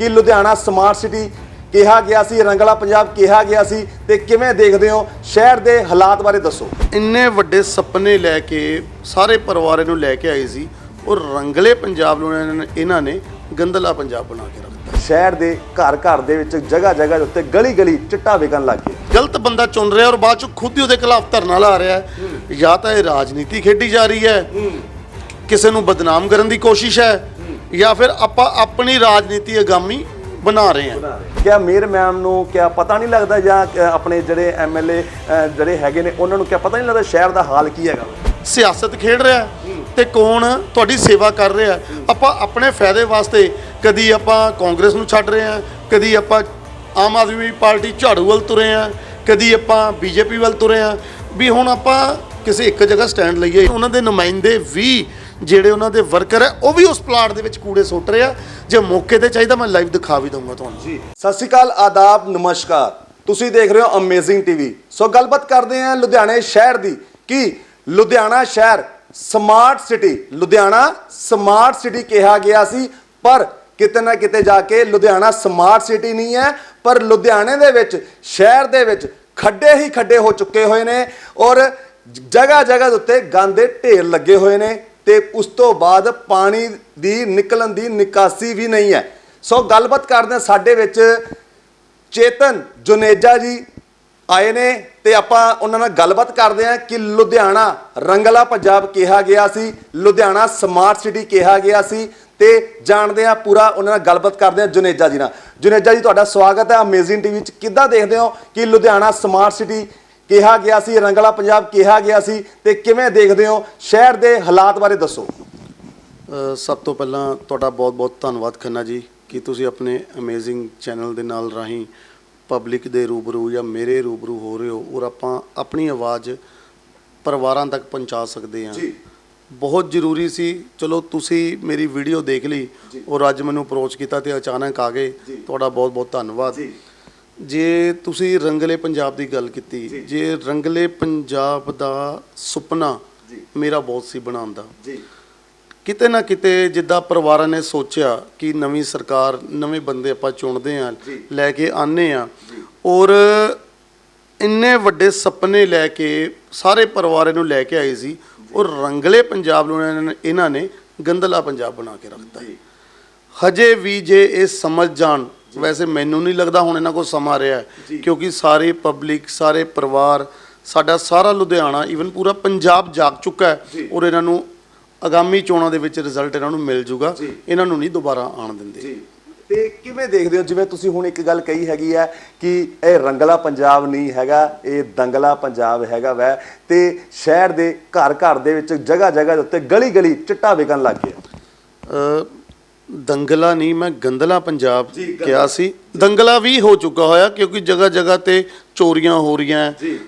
ਕਿ Ludhiana smart city ਕਿਹਾ ਗਿਆ ਸੀ ਰੰਗਲਾ ਪੰਜਾਬ ਕਿਹਾ ਗਿਆ ਸੀ ਤੇ ਕਿਵੇਂ ਦੇਖਦੇ ਹੋ? ਸ਼ਹਿਰ ਦੇ ਹਾਲਾਤ ਬਾਰੇ ਦੱਸੋ। ਇੰਨੇ ਵੱਡੇ ਸੁਪਨੇ ਲੈ ਕੇ ਸਾਰੇ ਪਰਿਵਾਰ ਨੂੰ ਲੈ ਕੇ ਆਏ ਸੀ। ਔਰ ਰੰਗਲੇ ਪੰਜਾਬ ਨੂੰ ਇਹਨਾਂ ਨੇ- ਇਹਨਾਂ ਨੇ ਗੰਦਲਾ ਪੰਜਾਬ ਬਣਾ ਕੇ ਰੱਖਤਾ। ਸ਼ਹਿਰ ਦੇ ਘਰ ਘਰ ਦੇ ਵਿੱਚ ਜਗ੍ਹਾ ਜਗ੍ਹਾ ਦੇ ਉੱਤੇ ਗਲੀ ਗਲੀ ਚਿੱਟਾ ਵਿਕਣ ਲੱਗ ਗਿਆ ਗਲਤ ਬੰਦਾ ਚੁਣ ਰਿਹਾ ਔਰ ਬਾਅਦ ਚ ਖੁਦ ਹੀ ਉਹਦੇ ਖਿਲਾਫ ਧਰਨਾ ਲਾ ਰਿਹਾ ਹੈ। ਜਾਂ ਤਾਂ ਇਹ ਰਾਜਨੀਤੀ ਖੇਡੀ ਜਾ ਰਹੀ ਹੈ। ਕਿਸੇ ਨੂੰ ਬਦਨਾਮ ਕਰਨ ਦੀ ਕੋਸ਼ਿਸ਼ ਹੈ। ਜਾਂ ਫਿਰ ਆਪਾਂ ਆਪਣੀ ਰਾਜਨੀਤੀ ਅਗਾਮੀ ਬਣਾ ਰਹੇ ਹਾਂ। ਕਿਆ ਮੇਅਰ ਮੈਮ ਨੂੰ ਕਿਆ ਪਤਾ ਨਹੀਂ ਲੱਗਦਾ ਜਾਂ ਆਪਣੇ ਜਿਹੜੇ ਐਮਐਲਏ ਜਿਹੜੇ ਹੈਗੇ ਨੇ ਉਹਨਾਂ ਨੂੰ ਕਿਆ ਪਤਾ ਨਹੀਂ ਲੱਗਦਾ ਸ਼ਹਿਰ ਦਾ ਹਾਲ ਕੀ ਹੈਗਾ। ਸਿਆਸਤ ਖੇਡ ਰਿਹਾ ਤੇ ਕੌਣ ਤੁਹਾਡੀ ਸੇਵਾ ਕਰ ਰਿਹਾ। ਆਪਾਂ ਆਪਣੇ ਫਾਇਦੇ ਵਾਸਤੇ ਕਦੀ ਆਪਾਂ ਕਾਂਗਰਸ ਨੂੰ ਛੱਡ ਰਹੇ ਹਾਂ ਕਦੀ ਆਪਾਂ ਆਮ ਆਦਮੀ ਪਾਰਟੀ ਝਾੜੂ ਵੱਲ ਤੁਰੇ ਹਾਂ ਕਦੀ ਆਪਾਂ ਬੀਜੇਪੀ ਵੱਲ ਤੁਰੇ ਹਾਂ। ਵੀ ਹੁਣ ਆਪਾਂ ਕਿਸੇ ਇੱਕ ਜਗ੍ਹਾ ਸਟੈਂਡ ਲਈਏ ਉਹਨਾਂ ਦੇ ਨੁਮਾਇੰਦੇ ਵੀ ਜਿਹੜੇ ਉਹਨਾਂ ਦੇ ਵਰਕਰ ਹੈ, ਉਹ ਵੀ ਉਸ ਪਲਾਟ ਦੇ ਵਿੱਚ ਕੂੜੇ ਸੁੱਟ ਰਹੇ ਆ। ਜੇ ਮੌਕੇ ਤੇ ਚਾਹੀਦਾ, ਮੈਂ ਲਾਈਵ ਦਿਖਾ ਵੀ ਦਊਂਗਾ ਤੁਹਾਨੂੰ। ਜੀ। ਸਤਿ ਸ਼੍ਰੀ ਅਕਾਲ, ਆਦਾਬ, ਨਮਸਕਾਰ। ਤੁਸੀਂ ਦੇਖ ਰਹੇ ਹੋ ਅਮੇਜ਼ਿੰਗ ਟੀਵੀ ਸੋ ਗੱਲਬਾਤ ਕਰਦੇ ਹਾਂ ਲੁਧਿਆਣੇ ਸ਼ਹਿਰ ਦੀ, ਕਿ ਲੁਧਿਆਣਾ ਸ਼ਹਿਰ smart city Ludhiana smart city ਕਿਹਾ ਗਿਆ ਸੀ, ਪਰ ਕਿਤੇ ਨਾ ਕਿਤੇ ਜਾ ਕੇ ਲੁਧਿਆਣਾ ਸਮਾਰਟ ਸਿਟੀ ਨਹੀਂ ਹੈ, ਪਰ ਲੁਧਿਆਣੇ ਦੇ ਵਿੱਚ, ਸ਼ਹਿਰ ਦੇ ਵਿੱਚ ਖੱਡੇ ਹੀ ਖੱਡੇ ਹੋ ਚੁੱਕੇ ਹੋਏ ਨੇ ਔਰ ਜਗ੍ਹਾ ਜਗ੍ਹਾ ਦੇ ਉੱਤੇ ਗੰਦੇ ਢੇਰ ਲੱਗੇ ਹੋਏ ਨੇ। ਤੇ ਉਸ ਤੋਂ ਬਾਅਦ ਪਾਣੀ ਦੀ ਨਿਕਲਣ ਦੀ ਨਿਕਾਸੀ ਵੀ ਨਹੀਂ ਹੈ। ਸੋ ਗੱਲਬਾਤ ਕਰਦੇ ਹਾਂ ਸਾਡੇ ਵਿੱਚ ਚੇਤਨ ਜੁਨੇਜਾ ਜੀ ਆਏ ਨੇ ਤੇ ਆਪਾਂ ਉਹਨਾਂ ਨਾਲ ਗੱਲਬਾਤ ਕਰਦੇ ਹਾਂ ਕਿ ਲੁਧਿਆਣਾ ਰੰਗਲਾ ਪੰਜਾਬ ਕਿਹਾ ਗਿਆ ਸੀ, ਲੁਧਿਆਣਾ ਸਮਾਰਟ ਸਿਟੀ ਕਿਹਾ ਗਿਆ ਸੀ ਤੇ ਜਾਣਦੇ ਹਾਂ ਪੂਰਾ ਉਹਨਾਂ ਨਾਲ ਗੱਲਬਾਤ ਕਰਦੇ ਹਾਂ ਜੁਨੇਜਾ ਜੀ ਨਾਲ। ਜੁਨੇਜਾ ਜੀ, ਤੁਹਾਡਾ ਸਵਾਗਤ ਹੈ ਅਮੇਜ਼ਿੰਗ ਟੀਵੀ ਚ। ਕਿੱਦਾਂ ਦੇਖਦੇ ਹੋ ਕਿ ਲੁਧਿਆਣਾ ਸਮਾਰਟ ਸਿਟੀ ਕਿਹਾ ਗਿਆ ਸੀ ਰੰਗਲਾ ਪੰਜਾਬ ਕਿਹਾ ਗਿਆ ਸੀ ਤੇ ਕਿਵੇਂ ਦੇਖਦੇ ਹੋ? ਸ਼ਹਿਰ ਦੇ ਹਾਲਾਤ ਬਾਰੇ ਦੱਸੋ। ਸਭ ਤੋਂ ਪਹਿਲਾਂ ਤੁਹਾਡਾ ਬਹੁਤ-ਬਹੁਤ ਧੰਨਵਾਦ ਖੰਨਾ ਜੀ ਕਿ ਤੁਸੀਂ ਆਪਣੇ ਅਮੇਜ਼ਿੰਗ ਚੈਨਲ ਦੇ ਨਾਲ ਰਾਹੀਂ ਪਬਲਿਕ ਦੇ ਰੂਬਰੂ ਜਾਂ ਮੇਰੇ ਰੂਬਰੂ ਹੋ ਰਹੇ ਹੋ ਔਰ ਆਪਾਂ ਆਪਣੀ ਆਵਾਜ਼ ਪਰਿਵਾਰਾਂ ਤੱਕ ਪਹੁੰਚਾ ਸਕਦੇ ਹਾਂ। ਜੀ। ਬਹੁਤ ਜ਼ਰੂਰੀ ਸੀ ਚਲੋ ਤੁਸੀਂ ਮੇਰੀ ਵੀਡੀਓ ਦੇਖ ਲਈ ਔਰ ਅੱਜ ਮੈਨੂੰ ਅਪਰੋਚ ਕੀਤਾ ਤੇ ਅਚਾਨਕ ਆ ਗਏ। ਤੁਹਾਡਾ ਬਹੁਤ-ਬਹੁਤ ਧੰਨਵਾਦ। ਜੀ। ਤੁਸੀਂ ਰੰਗਲੇ ਪੰਜਾਬ ਦੀ ਗੱਲ ਕੀਤੀ ਜੀ। ਰੰਗਲੇ ਪੰਜਾਬ ਦਾ ਸੁਪਨਾ। ਮੇਰਾ ਬਹੁਤ ਸੀ ਬਣਾਉਣ ਦਾ ਜੀ ਕਿਤੇ ਨਾ ਕਿਤੇ ਜਿੱਦਾਂ ਪਰਿਵਾਰਾਂ ਨੇ ਸੋਚਿਆ ਕਿ ਨਵੀਂ ਸਰਕਾਰ ਨਵੇਂ ਬੰਦੇ ਆਪਾਂ ਚੁਣਦੇ ਆਂ। ਲੈ ਕੇ ਆਨੇ ਆ ਔਰ ਇੰਨੇ ਵੱਡੇ ਸੁਪਨੇ ਲੈ ਕੇ ਸਾਰੇ ਪਰਿਵਾਰਾਂ ਨੂੰ ਲੈ ਕੇ ਆਏ ਸੀ ਔਰ ਰੰਗਲੇ ਪੰਜਾਬ ਨੂੰ ਇਹਨਾਂ ਨੇ- ਗੰਦਲਾ ਪੰਜਾਬ ਬਣਾ ਕੇ ਰੱਖਤਾ ਹਜੇ ਵੀ ਜੇ ਇਹ ਸਮਝ ਜਾਣ ਵੈਸੇ ਮੈਨੂੰ ਨਹੀਂ ਲੱਗਦਾ ਹੁਣ ਇਹਨਾਂ ਕੋਲ ਸਮਾਂ ਰਿਹਾ। ਕਿਉਂਕਿ ਸਾਰੇ ਪਬਲਿਕ ਸਾਰੇ ਪਰਿਵਾਰ ਸਾਡਾ ਸਾਰਾ ਲੁਧਿਆਣਾ ਈਵਨ ਪੂਰਾ ਪੰਜਾਬ ਜਾਗ ਚੁੱਕਾ ਹੈ। ਔਰ ਇਹਨਾਂ ਨੂੰ ਆਗਾਮੀ ਚੋਣਾਂ ਦੇ ਵਿੱਚ ਰਿਜ਼ਲਟ ਇਹਨਾਂ ਨੂੰ ਮਿਲ ਜੂਗਾ। ਇਹਨਾਂ ਨੂੰ ਨਹੀਂ ਦੁਬਾਰਾ ਆਣ ਦਿੰਦੇ ਜੀ ਤੇ ਕਿਵੇਂ ਦੇਖਦੇ ਹੋ ਜਿਵੇਂ ਤੁਸੀਂ ਹੁਣ ਇੱਕ ਗੱਲ ਕਹੀ ਹੈਗੀ ਹੈ ਕਿ ਇਹ ਰੰਗਲਾ ਪੰਜਾਬ ਨਹੀਂ ਹੈਗਾ ਇਹ ਦੰਗਲਾ ਪੰਜਾਬ ਹੈਗਾ ਵੈ ਤੇ ਸ਼ਹਿਰ ਦੇ ਘਰ ਘਰ ਦੇ ਵਿੱਚ ਜਗ੍ਹਾ ਜਗ੍ਹਾ ਦੇ ਉੱਤੇ ਗਲੀ ਗਲੀ ਚਿੱਟਾ ਵਿਕਣ ਲੱਗ ਗਿਆ ਦੰਗਲਾ ਨਹੀਂ ਮੈਂ ਗੰਦਲਾ ਪੰਜਾਬ। ਕਿਹਾ ਸੀ ਦੰਗਲਾ ਵੀ ਹੋ ਚੁੱਕਾ ਹੋਇਆ ਕਿਉਂਕਿ ਜਗ੍ਹਾ ਜਗ੍ਹਾ ਤੇ ਚੋਰੀਆਂ ਹੋ ਰਹੀਆਂ। ਜੀ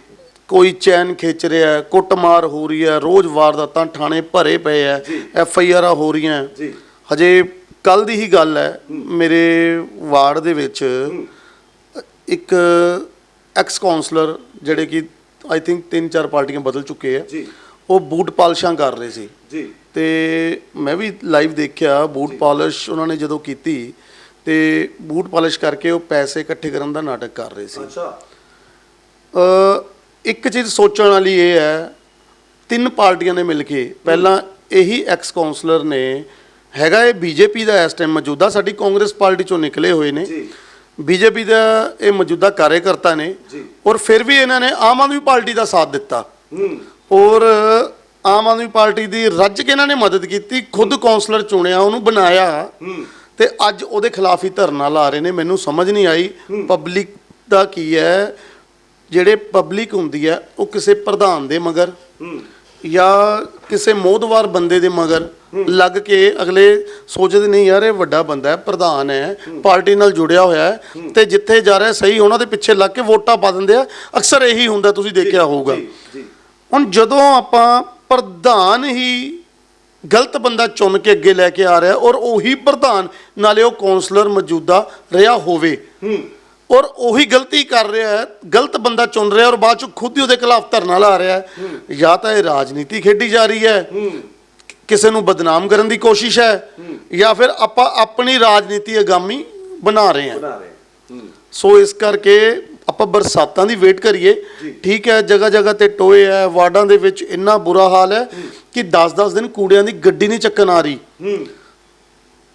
ਕੋਈ ਚੈਨ ਖਿੱਚ ਰਿਹਾ ਕੁੱਟਮਾਰ ਹੋ ਰਹੀ ਹੈ ਰੋਜ਼ ਵਾਰਦਾਤਾਂ ਥਾਣੇ ਭਰੇ ਪਏ ਐ। ਐਫ ਆਈ ਆਰਾਂ ਹੋ ਰਹੀਆਂ। ਜੀ ਹਜੇ ਕੱਲ ਦੀ ਹੀ ਗੱਲ ਹੈ ਮੇਰੇ ਵਾਰਡ ਦੇ ਵਿੱਚ ਇੱਕ ਐਕਸ ਕਾਉਂਸਲਰ ਜਿਹੜੇ ਕਿ ਆਈ ਥਿੰਕ ਤਿੰਨ ਚਾਰ ਪਾਰਟੀਆਂ ਬਦਲ ਚੁੱਕੇ ਆ ਜੀ ਉਹ ਬੂਟ ਪਾਲਿਸ਼ਾਂ ਕਰ ਰਹੇ ਸੀ ਜੀ ਤੇ ਮੈਂ ਵੀ ਲਾਈਵ ਦੇਖਿਆ ਬੂਟ ਪਾਲਿਸ਼ ਉਹਨਾਂ ਨੇ ਜਦੋਂ ਕੀਤੀ ਤੇ ਬੂਟ ਪਾਲਿਸ਼ ਕਰਕੇ ਉਹ ਪੈਸੇ ਇਕੱਠੇ ਕਰਨ ਦਾ ਨਾਟਕ ਕਰ ਰਹੇ ਸੀ। ਅੱਛਾ। ਅ, ਇੱਕ ਚੀਜ਼ ਸੋਚਣ ਵਾਲੀ ਇਹ ਹੈ ਤਿੰਨ ਪਾਰਟੀਆਂ ਨੇ ਮਿਲ ਕੇ ਪਹਿਲਾਂ ਇਹੀ ਐਕਸ ਕਾਉਂਸਲਰ ਨੇ ਹੈਗਾ ਇਹ ਬੀਜੇਪੀ ਦਾ ਇਸ ਟਾਈਮ ਮੌਜੂਦਾ ਸਾਡੀ ਕਾਂਗਰਸ ਪਾਰਟੀ ਚੋਂ ਨਿਕਲੇ ਹੋਏ ਨੇ। ਜੀ। ਬੀਜੇਪੀ ਦਾ ਇਹ ਮੌਜੂਦਾ ਕਾਰਜਕਰਤਾ ਨੇ। ਜੀ। ਔਰ ਫਿਰ ਵੀ ਇਹਨਾਂ ਨੇ ਆਮ ਆਦਮੀ ਪਾਰਟੀ ਦਾ ਸਾਥ ਦਿੱਤਾ। ਹੂੰ। ਔਰ ਆਮ ਆਦਮੀ ਪਾਰਟੀ ਦੀ ਰੱਜ ਕੇ ਇਹਨਾਂ ਨੇ ਮਦਦ ਕੀਤੀ ਖੁਦ ਕਾਉਂਸਲਰ ਚੁਣਿਆ ਉਹਨੂੰ ਬਣਾਇਆ। ਤੇ ਅੱਜ ਉਹਦੇ ਖਿਲਾਫ ਹੀ ਧਰਨਾ ਲਾ ਰਹੇ ਨੇ ਮੈਨੂੰ ਸਮਝ ਨਹੀਂ ਆਈ ਪਬਲਿਕ ਦਾ ਕੀ ਹੈ ਜਿਹੜੇ ਪਬਲਿਕ ਹੁੰਦੀ ਹੈ ਉਹ ਕਿਸੇ ਪ੍ਰਧਾਨ ਦੇ ਮਗਰ ਜਾਂ ਕਿਸੇ ਮੋਦਵਾਰ ਬੰਦੇ ਦੇ ਮਗਰ ਲੱਗ ਕੇ ਅਗਲੇ ਸੋਚਦੇ ਨਹੀਂ ਯਾਰ ਇਹ ਵੱਡਾ ਬੰਦਾ ਹੈ ਪ੍ਰਧਾਨ ਹੈ ਪਾਰਟੀ ਨਾਲ ਜੁੜਿਆ ਹੋਇਆ ਹੈ ਤੇ ਜਿੱਥੇ ਜਾ ਰਿਹਾ ਸਹੀ ਉਹਨਾਂ ਦੇ ਪਿੱਛੇ ਲੱਗ ਕੇ ਵੋਟਾਂ ਪਾ ਦਿੰਦੇ ਆ। ਅਕਸਰ ਇਹੀ ਹੁੰਦਾ ਤੁਸੀਂ ਦੇਖਿਆ ਹੋਊਗਾ। ਹੁਣ ਜਦੋਂ ਆਪਾਂ ਪ੍ਰਧਾਨ ਹੀ ਗਲਤ ਬੰਦਾ ਚੁਣ ਕੇ ਅੱਗੇ ਲੈ ਕੇ ਆ ਰਿਹਾ ਔਰ ਉਹੀ ਪ੍ਰਧਾਨ ਨਾਲੇ ਉਹ ਕਾਉਂਸਲਰ ਮੌਜੂਦਾ ਰਿਹਾ ਹੋਵੇ। ਔਰ ਉਹੀ ਗਲਤੀ ਕਰ ਰਿਹਾ ਹੈ ਗਲਤ ਬੰਦਾ ਚੁਣ ਰਿਹਾ ਔਰ ਬਾਅਦ ਚ ਖੁਦ ਹੀ ਉਹਦੇ ਖਿਲਾਫ ਧਰਨਾ ਲਾ ਰਿਹਾ ਹੈ। ਜਾਂ ਤਾਂ ਇਹ ਰਾਜਨੀਤੀ ਖੇਡੀ ਜਾ ਰਹੀ ਹੈ। ਕਿਸੇ ਨੂੰ ਬਦਨਾਮ ਕਰਨ ਦੀ ਕੋਸ਼ਿਸ਼ ਹੈ ਜਾਂ ਫਿਰ ਆਪਾਂ ਆਪਣੀ ਰਾਜਨੀਤੀ ਅਗਾਮੀ ਬਣਾ ਰਹੇ ਹੂੰ। ਸੋ ਇਸ ਕਰਕੇ ਆਪਾਂ ਬਰਸਾਤਾਂ ਦੀ ਵੇਟ ਕਰੀਏ ਠੀਕ ਹੈ ਜਗ੍ਹਾ ਜਗ੍ਹਾ ਤੇ ਟੋਏ ਹੈ ਵਾਰਡਾਂ ਦੇ ਵਿੱਚ ਇੰਨਾ ਬੁਰਾ ਹਾਲ ਹੈ ਕਿ 10-10 ਦਿਨ ਕੂੜਿਆਂ ਦੀ ਗੱਡੀ ਨਹੀਂ ਚੱਕਣ ਆ ਰਹੀ।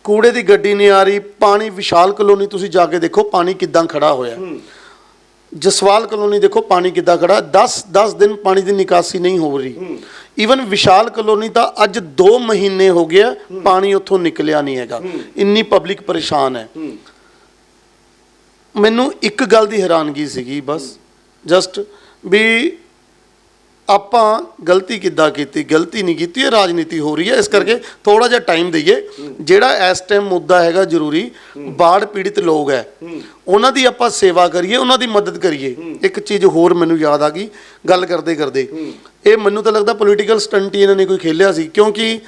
ਕੂੜੇ ਦੀ ਗੱਡੀ ਨਹੀਂ ਆ ਰਹੀ ਪਾਣੀ ਵਿਸ਼ਾਲ ਕਲੋਨੀ ਤੁਸੀਂ ਜਾ ਕੇ ਦੇਖੋ ਪਾਣੀ ਕਿੱਦਾਂ ਖੜਾ ਹੋਇਆ ਜਸਵਾਲ ਕਲੋਨੀ ਦੇਖੋ ਪਾਣੀ ਕਿੱਦਾਂ ਖੜਾ 10 10 ਦਿਨ ਪਾਣੀ ਦੀ ਨਿਕਾਸੀ ਨਹੀਂ ਹੋ ਰਹੀ। ਈਵਨ ਵਿਸ਼ਾਲ ਕਲੋਨੀ ਤਾਂ ਅੱਜ 2 ਮਹੀਨੇ ਹੋ ਗਿਆ ਪਾਣੀ ਉੱਥੋਂ ਨਿਕਲਿਆ ਨਹੀਂ ਹੈਗਾ। ਇੰਨੀ ਪਬਲਿਕ ਪਰੇਸ਼ਾਨ ਹੈ। ਮੈਨੂੰ ਇੱਕ ਗੱਲ ਦੀ ਹੈਰਾਨਗੀ ਸੀਗੀ ਬਸ ਜਸਟ ਵੀ ਆਪਾਂ ਗਲਤੀ ਕਿੱਦਾਂ ਕੀਤੀ ਗਲਤੀ ਨਹੀਂ ਕੀਤੀ ਇਹ ਰਾਜਨੀਤੀ ਹੋ ਰਹੀ ਹੈ ਇਸ ਕਰਕੇ ਥੋੜਾ ਜਿਹਾ ਟਾਈਮ ਦਈਏ ਜਿਹੜਾ ਇਸ ਟਾਈਮ ਮੁੱਦਾ ਹੈਗਾ ਜ਼ਰੂਰੀ ਬਾੜ ਪੀੜਿਤ ਲੋਕ ਹੈ ਉਹਨਾਂ ਦੀ ਆਪਾਂ ਸੇਵਾ ਕਰੀਏ ਉਹਨਾਂ ਦੀ ਮਦਦ ਕਰੀਏ ਇੱਕ ਚੀਜ਼ ਹੋਰ ਮੈਨੂੰ ਯਾਦ ਆ ਗਈ ਗੱਲ ਕਰਦੇ ਕਰਦੇ ਇਹ ਮੈਨੂੰ ਤਾਂ ਲੱਗਦਾ ਪੋਲੀਟੀਕਲ ਸਟੰਟ ਹੀ ਇਹਨਾਂ ਨੇ ਕੋਈ ਖੇਲਿਆ ਸੀ ਕਿਉਂਕਿ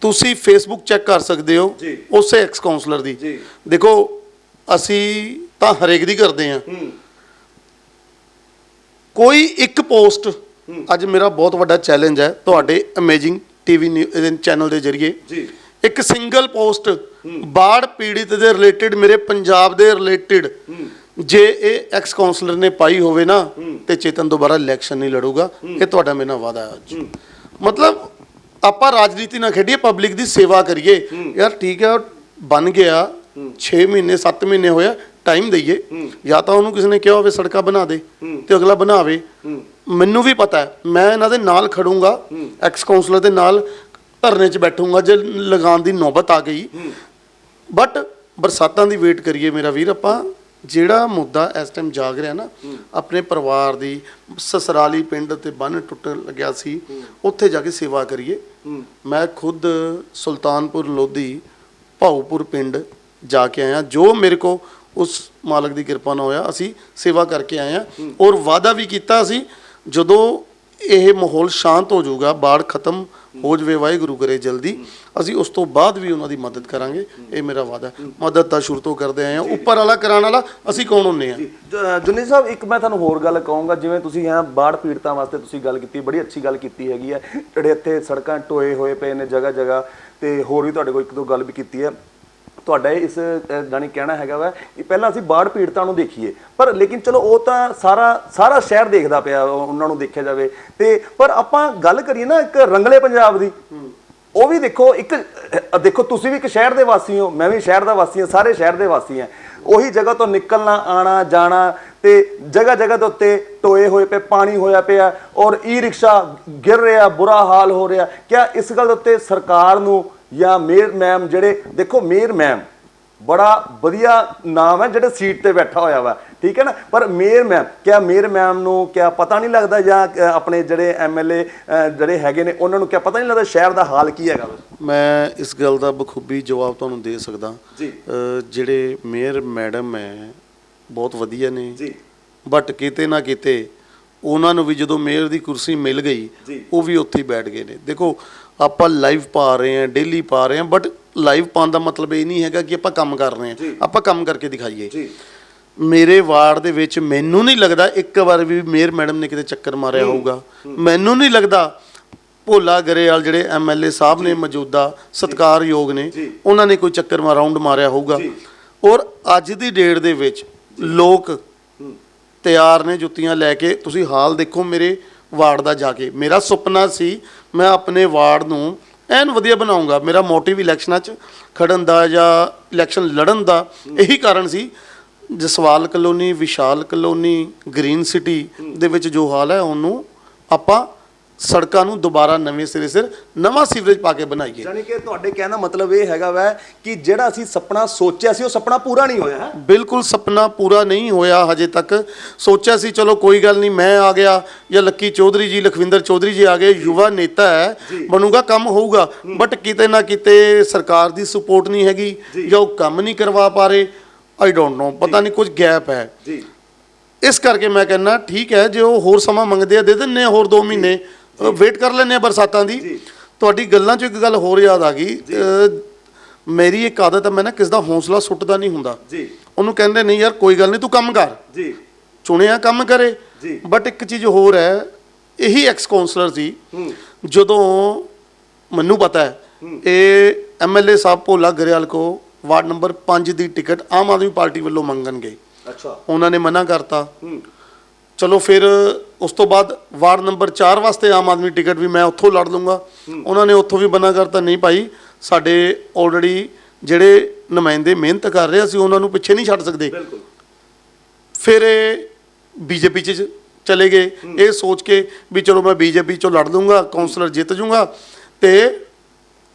ਤੁਸੀਂ ਫੇਸਬੁੱਕ ਚੈੱਕ ਕਰ ਸਕਦੇ ਹੋ। ਉਸੇ ਐਕਸ ਕਾਉਂਸਲਰ ਦੀ। ਦੇਖੋ ਅਸੀਂ ਤਾਂ ਹਰੇਕ ਦੀ ਕਰਦੇ ਹੂੰ। ਕੋਈ ਇੱਕ ਪੋਸਟ ਅੱਜ ਮੇਰਾ ਬਹੁਤ ਵੱਡਾ ਚੈਲੰਜ ਹੈ ਤੁਹਾਡੇ ਅਮੇਜ਼ਿੰਗ ਟੀਵੀ ਚੈਨਲ ਦੇ ਜ਼ਰੀਏ। ਜੀ। ਇੱਕ ਸਿੰਗਲ ਪੋਸਟ ਬਾੜ ਪੀੜਿਤ ਦੇ ਰਿਲੇਟਡ ਮੇਰੇ ਪੰਜਾਬ ਦੇ ਰਿਲੇਟਡ ਜੇ ਇਹ ਐਕਸ ਕਾਉਂਸਲਰ ਨੇ ਪਾਈ ਹੋਵੇ ਨਾ ਤੇ ਚੇਤਨ ਦੁਬਾਰਾ ਇਲੈਕਸ਼ਨ ਨਹੀਂ ਲੜੂਗਾ ਇਹ ਤੁਹਾਡਾ ਮੇਰੇ ਨਾਲ ਵਾਦਾ ਹੈ ਅੱਜ। ਮਤਲਬ ਆਪਾਂ ਰਾਜਨੀਤੀ ਨਾ ਖੇਡੀਏ ਪਬਲਿਕ ਦੀ ਸੇਵਾ ਕਰੀਏ। ਯਾਰ ਠੀਕ ਹੈ ਬਣ ਗਿਆ। 6 ਮਹੀਨੇ 7 ਮਹੀਨੇ ਹੋਇਆ ਟਾਈਮ ਦਈਏ। ਜਾਂ ਤਾਂ ਉਹਨੂੰ ਕਿਸੇ ਨੇ ਕਿਹਾ ਹੋਵੇ ਸੜਕਾਂ ਬਣਾ ਦੇ ਤੇ ਅਗਲਾ ਬਣਾਵੇ। ਮੈਨੂੰ ਵੀ ਪਤਾ ਹੈ ਮੈਂ ਇਹਨਾਂ ਦੇ ਨਾਲ ਖੜੂੰਗਾ ਐਕਸ ਕਾਉਂਸਲਰ ਦੇ ਨਾਲ ਧਰਨੇ 'ਚ ਬੈਠੂੰਗਾ ਜੇ ਲਗਾਉਣ ਦੀ ਨੌਬਤ ਆ ਗਈ। ਬਟ ਬਰਸਾਤਾਂ ਦੀ ਵੇਟ ਕਰੀਏ ਮੇਰਾ ਵੀਰ ਆਪਾਂ ਜਿਹੜਾ ਮੁੱਦਾ ਇਸ ਟਾਈਮ ਜਾਗ ਰਿਹਾ ਨਾ ਆਪਣੇ ਪਰਿਵਾਰ ਦੀ ਸਸਰਾਲੀ ਪਿੰਡ ਤੇ ਬੰਨ ਟੁੱਟ ਲੱਗਿਆ ਸੀ ਉੱਥੇ ਜਾ ਕੇ ਸੇਵਾ ਕਰੀਏ। ਮੈਂ ਖੁਦ ਸੁਲਤਾਨਪੁਰ ਲੋਧੀ ਭਾਊਪੁਰ ਪਿੰਡ ਜਾ ਕੇ ਆਇਆ ਜੋ ਮੇਰੇ ਕੋ ਉਸ ਮਾਲਕ ਦੀ ਕਿਰਪਾ ਨਾਲ ਹੋਇਆ ਅਸੀਂ ਸੇਵਾ ਕਰਕੇ ਆਏ ਆ ਔਰ ਵਾਅਦਾ ਵੀ ਕੀਤਾ ਸੀ ਜਦੋਂ ਇਹ ਮਾਹੌਲ ਸ਼ਾਂਤ ਹੋ ਜਾਊਗਾ ਬਾੜ ਖਤਮ ਹੋ ਜਵੇ ਵਾਹਿਗੁਰੂ ਕਰੇ ਜਲਦੀ ਅਸੀਂ ਉਸ ਤੋਂ ਬਾਅਦ ਵੀ ਉਹਨਾਂ ਦੀ ਮਦਦ ਕਰਾਂਗੇ। ਇਹ ਮੇਰਾ ਵਾਅਦਾ ਹੈ। ਮਦਦ ਤਾਂ ਸ਼ੁਰੂ ਤੋਂ ਕਰਦੇ ਆਏ ਆ ਉੱਪਰ ਵਾਲਾ ਕਰਾਉਣ ਵਾਲਾ ਅਸੀਂ ਕੌਣ ਹੁੰਨੇ ਆ? ਜੁਨੀ ਸਾਹਿਬ ਇੱਕ ਮੈਂ ਤੁਹਾਨੂੰ ਹੋਰ ਗੱਲ ਕਹੂੰਗਾ। ਜਿਵੇਂ ਤੁਸੀਂ ਹੈ ਬਾੜ ਪੀੜਤਾਂ ਵਾਸਤੇ ਤੁਸੀਂ ਗੱਲ ਕੀਤੀ ਬੜੀ ਅੱਛੀ ਗੱਲ ਕੀਤੀ ਹੈਗੀ ਹੈ। ਜਿਹੜੇ ਇੱਥੇ ਸੜਕਾਂ ਟੋਏ ਹੋਏ ਪਏ ਨੇ ਜਗ੍ਹਾ ਜਗ੍ਹਾ ਤੇ ਹੋਰ ਵੀ ਤੁਹਾਡੇ ਕੋਲ ਇੱਕ ਦੋ ਗੱਲ ਵੀ ਕੀਤੀ ਹੈ। ਤੁਹਾਡਾ ਇਸ ਅਹ, ਜਾਣੀ ਕਹਿਣਾ ਹੈਗਾ ਵਾ ਕਿ ਪਹਿਲਾਂ ਅਸੀਂ ਬਾੜ ਪੀੜਤਾਂ ਨੂੰ ਦੇਖੀਏ। ਪਰ ਲੇਕਿਨ ਚਲੋ ਉਹ ਤਾਂ ਸਾਰਾ ਸਾਰਾ ਸ਼ਹਿਰ ਦੇਖਦਾ ਪਿਆ ਉਹਨਾਂ ਨੂੰ ਦੇਖਿਆ ਜਾਵੇ। ਤੇ ਪਰ ਆਪਾਂ ਗੱਲ ਕਰੀਏ ਨਾ ਇੱਕ ਰੰਗਲੇ ਪੰਜਾਬ ਦੀ। ਉਹ ਵੀ ਦੇਖੋ ਇੱਕ ਦੇਖੋ ਤੁਸੀਂ ਵੀ ਇੱਕ ਸ਼ਹਿਰ ਦੇ ਵਾਸੀ ਹੋ ਮੈਂ ਵੀ ਸ਼ਹਿਰ ਦਾ ਵਾਸੀ ਹਾਂ ਸਾਰੇ ਸ਼ਹਿਰ ਦੇ ਵਾਸੀ ਹਾਂ। ਉਹੀ ਜਗ੍ਹਾ ਤੋਂ ਨਿਕਲਣਾ ਆਣਾ ਜਾਣਾ ਤੇ ਜਗ੍ਹਾ ਜਗ੍ਹਾ ਦੇ ਉੱਤੇ ਟੋਏ ਹੋਏ ਪਏ ਪਾਣੀ ਹੋਇਆ ਪਿਆ ਔਰ ਈ ਰਿਕਸ਼ਾ ਗਿਰ ਰਿਹਾ ਬੁਰਾ ਹਾਲ ਹੋ ਰਿਹਾ। ਕਿਆ ਇਸ ਗੱਲ ਦੇ ਉੱਤੇ ਸਰਕਾਰ ਨੂੰ ਜਾਂ ਮੇਅਰ ਮੈਮ ਜਿਹੜੇ ਦੇਖੋ ਮੇਅਰ ਮੈਮ ਬੜਾ ਵਧੀਆ ਨਾਮ ਹੈ ਜਿਹੜੇ ਸੀਟ ਤੇ ਬੈਠਾ ਹੋਇਆ ਵਾ ਠੀਕ ਹੈ ਨਾ ਪਰ ਮੇਅਰ ਮੈਮ ਕਿਆ ਮੇਅਰ ਮੈਮ ਨੂੰ ਕਿਆ ਪਤਾ ਨਹੀਂ ਲੱਗਦਾ ਜਾਂ ਆਪਣੇ ਜਿਹੜੇ ਐਮਐਲਏ ਜਿਹੜੇ ਹੈਗੇ ਨੇ ਉਹਨਾਂ ਨੂੰ ਕਿਆ ਪਤਾ ਨਹੀਂ ਲੱਗਦਾ ਸ਼ਹਿਰ ਦਾ ਹਾਲ ਕੀ ਹੈਗਾ? ਮੈਂ ਇਸ ਗੱਲ ਦਾ ਬਖੂਬੀ ਜਵਾਬ ਤੁਹਾਨੂੰ ਦੇ ਸਕਦਾ ਜੀ। ਜਿਹੜੇ ਮੇਅਰ ਮੈਡਮ ਹੈ ਬਹੁਤ ਵਧੀਆ ਨੇ ਜੀ ਬਟ ਕਿਤੇ ਨਾ ਕਿਤੇ ਉਹਨਾਂ ਨੂੰ ਵੀ ਜਦੋਂ ਮੇਅਰ ਦੀ ਕੁਰਸੀ ਮਿਲ ਗਈ। ਉਹ ਵੀ ਉੱਥੇ ਹੀ ਬੈਠ ਗਏ ਨੇ ਦੇਖੋ ਆਪਾਂ ਲਾਈਵ ਪਾ ਰਹੇ ਹਾਂ ਡੇਲੀ ਪਾ ਰਹੇ ਹਾਂ ਬਟ ਲਾਈਵ ਪਾਉਣ ਦਾ ਮਤਲਬ ਇਹ ਨਹੀਂ ਹੈਗਾ ਕਿ ਆਪਾਂ ਕੰਮ ਕਰ ਰਹੇ। ਹਾਂ। ਆਪਾਂ ਕੰਮ ਕਰਕੇ ਦਿਖਾਈਏ। ਜੀ। ਮੇਰੇ ਵਾਰਡ ਦੇ ਵਿੱਚ ਮੈਨੂੰ ਨਹੀਂ ਲੱਗਦਾ ਇੱਕ ਵਾਰ ਵੀ ਮੇਅਰ ਮੈਡਮ ਨੇ ਕਿਤੇ ਚੱਕਰ ਮਾਰਿਆ ਹੋਊਗਾ। ਮੈਨੂੰ ਨਹੀਂ ਲੱਗਦਾ ਭੋਲਾ ਗਰੇਵਾਲ ਜਿਹੜੇ ਐਮਐਲਏ ਸਾਹਿਬ ਨੇ ਮੌਜੂਦਾ ਸਤਿਕਾਰਯੋਗ ਨੇ। ਉਹਨਾਂ ਨੇ ਕੋਈ ਚੱਕਰ ਮਾ ਰਾਉਂਡ ਮਾਰਿਆ ਹੋਊਗਾ। ਔਰ ਅੱਜ ਦੀ ਡੇਟ ਦੇ ਵਿੱਚ ਲੋਕ ਤਿਆਰ ਨੇ ਜੁੱਤੀਆਂ ਲੈ ਕੇ। ਤੁਸੀਂ ਹਾਲ ਦੇਖੋ ਮੇਰੇ ਵਾਰਡ ਦਾ ਜਾ ਕੇ। ਮੇਰਾ ਸੁਪਨਾ ਸੀ ਮੈਂ ਆਪਣੇ ਵਾਰਡ ਨੂੰ ਐਨ ਵਧੀਆ ਬਣਾਉਂਗਾ। ਮੇਰਾ ਮੋਟਿਵ ਇਲੈਕਸ਼ਨਾਂ 'ਚ ਖੜਨ ਦਾ ਜਾਂ ਇਲੈਕਸ਼ਨ ਲੜਨ ਦਾ ਇਹੀ ਕਾਰਨ ਸੀ। Jaswal colony, Vishal colony, green city ਦੇ ਵਿੱਚ ਜੋ ਹਾਲ ਹੈ, ਉਹਨੂੰ ਆਪਾਂ ਸੜਕਾਂ ਨੂੰ ਦੁਬਾਰਾ ਨਵੇਂ ਸਿਰੇ ਸਿਰ ਨਵਾਂ ਸੀਵਰੇਜ ਪਾ ਕੇ ਬਣਾਈਏ। ਯਾਨੀ ਕਿ ਤੁਹਾਡੇ ਕਹਿਣ ਦਾ ਮਤਲਬ ਇਹ ਹੈਗਾ ਵੈ ਕਿ ਜਿਹੜਾ ਅਸੀਂ ਸੁਪਨਾ ਸੋਚਿਆ ਸੀ ਉਹ ਸੁਪਨਾ ਪੂਰਾ ਨਹੀਂ ਹੋਇਆ ਹੈ? ਬਿਲਕੁਲ ਸੁਪਨਾ ਪੂਰਾ ਨਹੀਂ ਹੋਇਆ ਹਜੇ ਤੱਕ। ਸੋਚਿਆ ਸੀ ਚਲੋ ਕੋਈ ਗੱਲ ਨਹੀਂ ਮੈਂ ਆ ਗਿਆ ਜਾਂ ਲੱਕੀ ਚੌਧਰੀ ਜੀ ਲਖਵਿੰਦਰ ਚੌਧਰੀ ਜੀ ਆ ਗਏ ਯੁਵਾ ਨੇਤਾ ਹੈ ਬਣੂਗਾ ਕੰਮ ਹੋਊਗਾ। ਬਟ ਕਿਤੇ ਨਾ ਕਿਤੇ ਸਰਕਾਰ ਦੀ ਸਪੋਰਟ ਨਹੀਂ ਹੈਗੀ ਜਾਂ। ਉਹ ਕੰਮ ਨਹੀਂ ਕਰਵਾ ਪਾ ਰਹੇ। ਆਈ ਡੋਨਟ ਨੋ ਪਤਾ ਨਹੀਂ ਕੁਝ ਗੈਪ ਹੈ। ਜੀ। ਇਸ ਕਰਕੇ ਮੈਂ ਕਹਿੰਦਾ ਠੀਕ ਹੈ ਜੇ ਉਹ ਹੋਰ ਸਮਾਂ ਮੰਗਦੇ ਆ ਦੇ ਦਿੰਨੇ ਹੋਰ 2 ਮਹੀਨੇ। ਵੇਟ ਕਰ ਲੈਂਦੇ ਆ ਬਰਸਾਤਾਂ ਦੀ। ਤੁਹਾਡੀ ਗੱਲਾਂ 'ਚ ਇੱਕ ਗੱਲ ਹੋਰ ਯਾਦ ਆ ਗਈ। ਮੇਰੀ ਇੱਕ ਆਦਤ ਹੈ ਮੈਂ ਨਾ ਕਿਸ ਦਾ ਹੌਸਲਾ ਸੁੱਟਦਾ ਨਹੀਂ ਹੁੰਦਾ। ਜੀ। ਉਹਨੂੰ ਕਹਿੰਦੇ ਨਹੀਂ ਯਾਰ ਕੋਈ ਗੱਲ ਨਹੀਂ ਤੂੰ ਕੰਮ ਕਰ। ਜੀ। ਚੁਣਿਆ ਕੰਮ ਕਰੇ। ਜੀ। ਬਟ ਇੱਕ ਚੀਜ਼ ਹੋਰ ਹੈ ਇਹੀ ਐਕਸ ਕਾਉਂਸਲਰ ਸੀ ਜਦੋਂ ਮੈਨੂੰ ਪਤਾ ਹੈ ਇਹ ਐਮਐਲਏ ਸਾਹਿਬ ਭੋਲਾ ਗਰੇਵਾਲ ਕੋ ਵਾਰਡ ਨੰਬਰ 5 ਦੀ ਟਿਕਟ ਆਮ ਆਦਮੀ ਪਾਰਟੀ ਵੱਲੋਂ ਮੰਗਣਗੇ। ਅੱਛਾ। ਉਹਨਾਂ ਨੇ ਮਨਾ ਕਰਤਾ। ਚਲੋ ਫਿਰ ਉਸ ਤੋਂ ਬਾਅਦ ਵਾਰਡ ਨੰਬਰ 4 ਵਾਸਤੇ ਆਮ ਆਦਮੀ ਟਿਕਟ ਵੀ ਮੈਂ ਉੱਥੋਂ ਲੜ ਲੂੰਗਾ। ਉਹਨਾਂ ਨੇ ਉੱਥੋਂ ਵੀ ਮਨਾ ਕਰਤਾ ਨਹੀਂ ਭਾਈ ਸਾਡੇ ਆਲਰੇਡੀ ਜਿਹੜੇ ਨੁਮਾਇੰਦੇ ਮਿਹਨਤ ਕਰ ਰਹੇ ਅਸੀਂ ਉਹਨਾਂ ਨੂੰ ਪਿੱਛੇ ਨਹੀਂ ਛੱਡ ਸਕਦੇ। ਫਿਰ ਇਹ ਬੀਜੇਪੀ ਚ ਚਲੇ ਗਏ। ਇਹ ਸੋਚ ਕੇ ਵੀ ਚਲੋ ਮੈਂ ਬੀਜੇਪੀ ਚੋਂ ਲੜ ਲੂੰਗਾ ਕਾਉਂਸਲਰ ਜਿੱਤ ਜੂੰਗਾ ਤੇ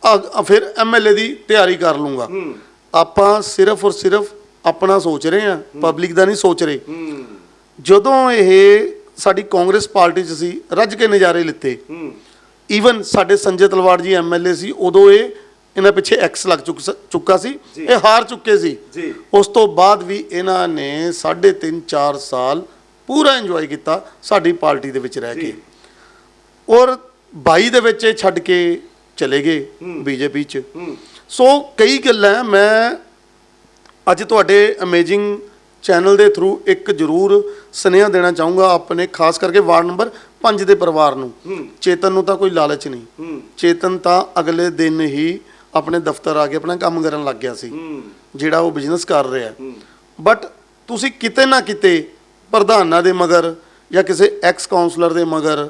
ਆ- ਫਿਰ ਐਮਐਲਏ ਦੀ ਤਿਆਰੀ ਕਰ ਲੂੰਗਾ। ਆਪਾਂ ਸਿਰਫ ਔਰ ਸਿਰਫ ਆਪਣਾ ਸੋਚ ਰਹੇ ਹਾਂ। ਪਬਲਿਕ ਦਾ ਨਹੀਂ ਸੋਚ ਰਹੇ। ਜਦੋਂ ਇਹ ਸਾਡੀ ਕਾਂਗਰਸ ਪਾਰਟੀ 'ਚ ਸੀ ਰੱਜ ਕੇ ਨਜ਼ਾਰੇ ਲਿੱਤੇ। ਹੂੰ। ਈਵਨ ਸਾਡੇ ਸੰਜੇ ਤਲਵਾੜ ਜੀ ਐਮਐਲਏ ਸੀ ਉਦੋਂ ਇਹ ਇਹਨਾਂ ਪਿੱਛੇ ਐਕਸ ਲੱਗ ਚੁੱਕ ਸ- ਚੁੱਕਾ ਸੀ। ਇਹ ਹਾਰ ਚੁੱਕੇ ਸੀ। ਉਸ ਤੋਂ ਬਾਅਦ ਵੀ ਇਹਨਾਂ ਨੇ 3.5 4 ਸਾਲ ਪੂਰਾ ਇੰਜੋਏ ਕੀਤਾ ਸਾਡੀ ਪਾਰਟੀ ਦੇ ਵਿੱਚ ਰਹਿ ਕੇ। ਔਰ 22 ਦੇ ਵਿੱਚ ਇਹ ਛੱਡ ਕੇ ਚਲੇ ਗਏ ਬੀਜੇਪੀ 'ਚ। ਸੋ ਕਈ ਗੱਲਾਂ ਮੈਂ ਅੱਜ ਤੁਹਾਡੇ ਅਮੇਜ਼ਿੰਗ ਚੈਨਲ ਦੇ ਥਰੂ ਇੱਕ ਜ਼ਰੂਰ ਸੁਨੇਹਾ ਦੇਣਾ ਚਾਹੂੰਗਾ ਆਪਣੇ ਖਾਸ ਕਰਕੇ ਵਾਰਡ ਨੰਬਰ 5 ਦੇ ਪਰਿਵਾਰ ਨੂੰ। ਚੇਤਨ ਨੂੰ ਤਾਂ ਕੋਈ ਲਾਲਚ ਨਹੀਂ। ਚੇਤਨ ਤਾਂ ਅਗਲੇ ਦਿਨ ਹੀ ਆਪਣੇ ਦਫ਼ਤਰ ਆ ਕੇ ਆਪਣਾ ਕੰਮ ਕਰਨ ਲੱਗ ਗਿਆ ਸੀ। ਜਿਹੜਾ ਉਹ ਬਿਜ਼ਨਸ ਕਰ ਰਿਹਾ। ਬਟ ਤੁਸੀਂ ਕਿਤੇ ਨਾ ਕਿਤੇ ਪ੍ਰਧਾਨਾਂ ਦੇ ਮਗਰ ਜਾਂ ਕਿਸੇ ਐਕਸ ਕਾਉਂਸਲਰ ਦੇ ਮਗਰ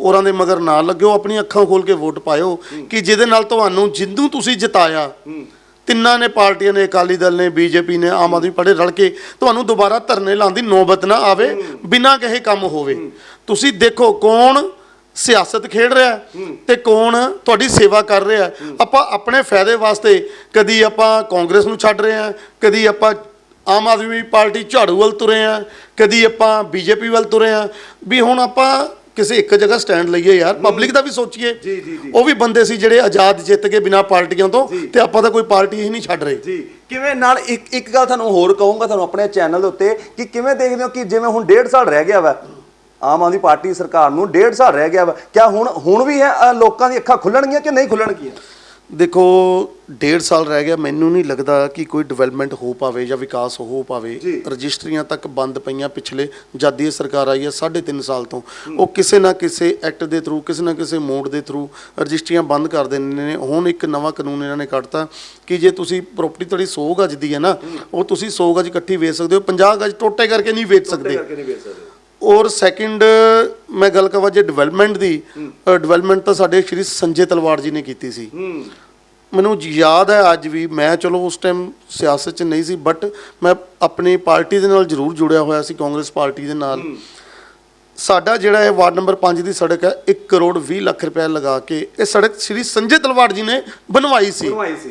ਹੋਰਾਂ ਦੇ ਮਗਰ ਨਾ ਲੱਗਿਓ ਆਪਣੀ ਅੱਖਾਂ ਖੋਲ ਕੇ ਵੋਟ ਪਾਇਓ ਕਿ ਜਿਹਦੇ ਨਾਲ ਤੁਹਾਨੂੰ ਜਿੰਦੂ ਤੁਸੀਂ ਜਿਤਾਇਆ ਤਿੰਨਾਂ ਨੇ ਪਾਰਟੀਆਂ ਨੇ, ਅਕਾਲੀ ਦਲ ਨੇ, ਬੀਜੇਪੀ ਨੇ, ਆਮ ਆਦਮੀ ਪਾਰਟੀ ਰਲ ਕੇ ਤੁਹਾਨੂੰ ਦੁਬਾਰਾ ਧਰਨੇ ਲਾਉਣ ਦੀ ਨੌਬਤ ਨਾ ਆਵੇ, ਬਿਨਾਂ ਕਹੇ ਕੰਮ ਹੋਵੇ। ਤੁਸੀਂ ਦੇਖੋ ਕੌਣ ਸਿਆਸਤ ਖੇਡ ਰਿਹਾ ਹੈ ਤੇ ਕੌਣ ਤੁਹਾਡੀ ਸੇਵਾ ਕਰ ਰਿਹਾ। ਆਪਾਂ ਆਪਣੇ ਫਾਇਦੇ ਵਾਸਤੇ ਕਦੀ ਆਪਾਂ ਕਾਂਗਰਸ ਨੂੰ ਛੱਡ ਰਹੇ ਹਾਂ, ਕਦੀ ਆਪਾਂ ਆਮ ਆਦਮੀ ਪਾਰਟੀ ਝਾੜੂ ਵੱਲ ਤੁਰੇ ਆ ਕਦੀ ਆਪਾਂ ਬੀਜੇਪੀ ਵੱਲ ਤੁਰੇ ਆ ਵੀ ਹੁਣ ਆਪਾਂ ਕਿਸੇ ਇੱਕ ਜਗ੍ਹਾ ਸਟੈਂਡ ਲਈਏ ਯਾਰ ਪਬਲਿਕ ਦਾ ਵੀ ਸੋਚੀਏ। ਜੀ, ਜੀ, ਜੀ। ਉਹ ਵੀ ਬੰਦੇ ਸੀ ਜਿਹੜੇ ਆਜ਼ਾਦ ਜਿੱਤ ਕੇ ਬਿਨਾਂ ਪਾਰਟੀਆਂ ਤੋਂ ਤੇ ਆਪਾਂ ਤਾਂ ਕੋਈ ਪਾਰਟੀ ਹੀ ਨਹੀਂ ਛੱਡ ਰਹੇ। ਜੀ ਕਿਵੇਂ ਨਾਲ ਇੱਕ ਇੱਕ ਗੱਲ ਤੁਹਾਨੂੰ ਹੋਰ ਕਹੂੰਗਾ ਤੁਹਾਨੂੰ ਆਪਣੇ ਚੈਨਲ ਦੇ ਉੱਤੇ ਕਿ ਕਿਵੇਂ ਦੇਖਦੇ ਹੋ ਕਿ ਜਿਵੇਂ ਹੁਣ ਡੇਢ ਸਾਲ ਰਹਿ ਗਿਆ ਵਾ ਆਮ ਆਦਮੀ ਪਾਰਟੀ ਸਰਕਾਰ ਨੂੰ ਡੇਢ ਸਾਲ ਰਹਿ ਗਿਆ ਵਾ ਕਿਆ ਹੁਣ ਹੁਣ ਵੀ ਹੈ ਅ, ਲੋਕਾਂ ਦੀ ਅੱਖਾਂ ਖੁੱਲਣਗੀਆਂ ਕਿ ਨਹੀਂ ਖੁੱਲਣਗੀਆਂ? ਦੇਖੋ ਡੇਢ ਸਾਲ ਰਹਿ ਗਿਆ ਮੈਨੂੰ ਨਹੀਂ ਲੱਗਦਾ ਕਿ ਕੋਈ ਡਿਵੈਲਪਮੈਂਟ ਹੋ ਪਾਵੇ ਜਾਂ ਵਿਕਾਸ ਹੋ ਪਾਵੇ। ਰਜਿਸਟਰੀਆਂ ਤੱਕ ਬੰਦ ਪਈਆਂ ਪਿਛਲੇ ਜਦ ਦੀ ਇਹ ਸਰਕਾਰ ਆਈ ਹੈ 3.5 ਸਾਲ ਤੋਂ। ਉਹ ਕਿਸੇ ਨਾ ਕਿਸੇ ਐਕਟ ਦੇ ਥਰੂ ਕਿਸੇ ਨਾ ਕਿਸੇ ਮੋਡ ਦੇ ਥਰੂ ਰਜਿਸਟਰੀਆਂ ਬੰਦ ਕਰ ਦਿੰਦੇ ਨੇ। ਹੁਣ ਇੱਕ ਨਵਾਂ ਕਾਨੂੰਨ ਇਹਨਾਂ ਨੇ ਕੱਢਤਾ ਕਿ ਜੇ ਤੁਸੀਂ ਪ੍ਰਾਪਰਟੀ ਤੁਹਾਡੀ 100 ਗਜ ਦੀ ਹੈ ਨਾ ਉਹ ਤੁਸੀਂ 100 ਗਜ ਇਕੱਠੀ ਵੇਚ ਸਕਦੇ ਹੋ 50 ਗਜ ਟੋਟੇ ਕਰਕੇ ਨਹੀਂ ਵੇਚ ਸਕਦੇ। ਔਰ ਸੈਕਿੰਡ ਮੈਂ ਗੱਲ ਕਰਾਂ ਜੇ ਡਿਵੈਲਪਮੈਂਟ ਦੀ ਡਿਵੈਲਪਮੈਂਟ ਤਾਂ ਸਾਡੇ ਸ਼੍ਰੀ ਸੰਜੇ ਤਲਵਾੜ ਜੀ ਨੇ ਕੀਤੀ ਸੀ। ਮੈਨੂੰ ਯਾਦ ਹੈ ਅੱਜ ਵੀ ਮੈਂ ਚਲੋ ਉਸ ਟਾਈਮ ਸਿਆਸਤ 'ਚ ਨਹੀਂ ਸੀ ਬਟ ਮੈਂ ਆਪਣੀ ਪਾਰਟੀ ਦੇ ਨਾਲ ਜ਼ਰੂਰ ਜੁੜਿਆ ਹੋਇਆ ਸੀ ਕਾਂਗਰਸ ਪਾਰਟੀ ਦੇ ਨਾਲ। ਸਾਡਾ ਜਿਹੜਾ ਇਹ ਵਾਰਡ ਨੰਬਰ 5 ਦੀ ਸੜਕ ਹੈ 1 ਕਰੋੜ 20 ਲੱਖ ਰੁਪਏ ਲਗਾ ਕੇ ਇਹ ਸੜਕ ਸ਼੍ਰੀ ਸੰਜੇ ਤਲਵਾੜ ਜੀ ਨੇ ਬਣਵਾਈ ਸੀ। ਬਣਵਾਈ ਸੀ।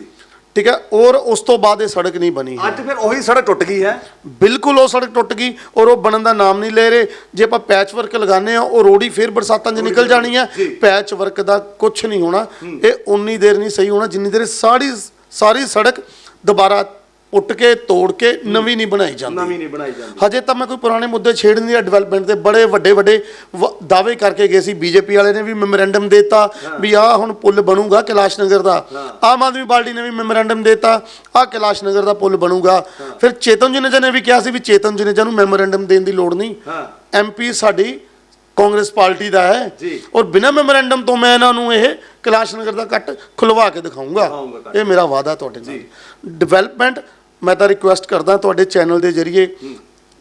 ਠੀਕ ਹੈ? ਔਰ ਉਸ ਤੋਂ ਬਾਅਦ ਇਹ ਸੜਕ ਨਹੀਂ ਬਣੀ ਹੈ ਅੱਜ ਫਿਰ ਉਹੀ ਸੜਕ ਟੁੱਟ ਗਈ ਹੈ। ਬਿਲਕੁਲ ਉਹ ਸੜਕ ਟੁੱਟ ਗਈ ਔਰ ਉਹ ਬਣਨ ਦਾ ਨਾਮ ਨਹੀਂ ਲੈ ਰਹੇ। ਜੇ ਆਪਾਂ ਪੈਚ ਵਰਕ ਲਗਾਉਂਦੇ ਆ ਉਹ ਰੋੜੀ ਫੇਰ ਬਰਸਾਤਾਂ 'ਚ ਨਿਕਲ ਜਾਣੀ ਹੈ। ਪੈਚ ਵਰਕ ਦਾ ਕੁਝ ਨਹੀਂ ਹੋਣਾ। ਇਹ ਉਨੀ ਦੇਰ ਨਹੀਂ ਸਹੀ ਹੋਣਾ ਜਿੰਨੀ ਦੇਰ ਸਾਰੀ ਸਾਰੀ ਸੜਕ ਦੁਬਾਰਾ ਉੱਟ ਕੇ ਤੋੜ ਕੇ ਨਵੀਂ ਨਹੀਂ ਬਣਾਈ ਜਾਂਦੀ। ਨਵੀਂ ਨਹੀਂ ਬਣਾਈ ਜਾਂਦੀ। ਹਜੇ ਤਾਂ ਮੈਂ ਕੋਈ ਪੁਰਾਣੇ ਮੁੱਦੇ ਛੇੜਨ ਦੀ ਡਿਵੈਲਪਮੈਂਟ ਦੇ ਬੜੇ ਵੱਡੇ ਵੱਡੇ ਦਾਅਵੇ ਕਰਕੇ ਗਏ ਸੀ। ਬੀਜੇਪੀ ਵਾਲੇ ਨੇ ਵੀ ਮੈਮੋਰੈਂਡਮ ਦਿੱਤਾ ਵੀ ਆਹ ਹੁਣ ਪੁਲ ਬਣੂਗਾ ਕੈਲਾਸ਼ ਨਗਰ ਦਾ ਆਮ ਆਦਮੀ ਪਾਰਟੀ ਨੇ ਵੀ ਮੈਮੋਰੈਂਡਮ ਦਿੱਤਾ ਆਹ ਕੈਲਾਸ਼ ਨਗਰ ਦਾ ਪੁਲ ਬਣੂਗਾ। ਫਿਰ ਚੇਤਨ ਜੁਨੇਜਾ ਨੇ ਵੀ ਕਿਹਾ ਸੀ ਵੀ ਚੇਤਨ ਜੁਨੇਜਾ ਨੂੰ ਮੈਮੋਰੈਂਡਮ ਦੇਣ ਦੀ ਲੋੜ ਨਹੀਂ। ਹਾਂ। ਐਮਪੀ ਸਾਡੀ ਕਾਂਗਰਸ ਪਾਰਟੀ ਦਾ ਹੈ। ਔਰ ਬਿਨਾਂ ਮੈਮੋਰੈਂਡਮ ਤੋਂ ਮੈਂ ਇਹਨਾਂ ਨੂੰ ਇਹ ਕੈਲਾਸ਼ ਨਗਰ ਦਾ ਕੱਟ ਖੁਲਵਾ ਕੇ ਕੱਟ। ਇਹ ਮੇਰਾ ਵਾਅਦਾ ਤੁਹਾਡੇ ਨਾਲ। ਡਿਵੈਲਪਮੈਂਟ ਮੈਂ ਤਾਂ ਰਿਕੁਐਸਟ ਕਰਦਾ ਤੁਹਾਡੇ ਚੈਨਲ ਦੇ ਜ਼ਰੀਏ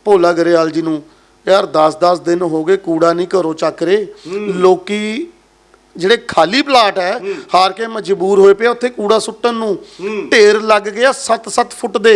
ਭੋਲਾ ਗਰੇਵਾਲ ਜੀ ਨੂੰ ਯਾਰ 10-10 ਦਿਨ ਹੋ ਗਏ ਕੂੜਾ ਨਹੀਂ ਘਰੋਂ ਚੱਕ ਰਹੇ। ਲੋਕੀ ਜਿਹੜੇ ਖਾਲੀ ਪਲਾਟ ਹੈ ਹਾਰ ਕੇ ਮਜਬੂਰ ਹੋਏ ਪਏ ਆ, ਉੱਥੇ ਕੂੜਾ ਸੁੱਟਣ ਨੂੰ। ਢੇਰ ਲੱਗ ਗਿਆ 7-7 ਫੁੱਟ ਦੇ।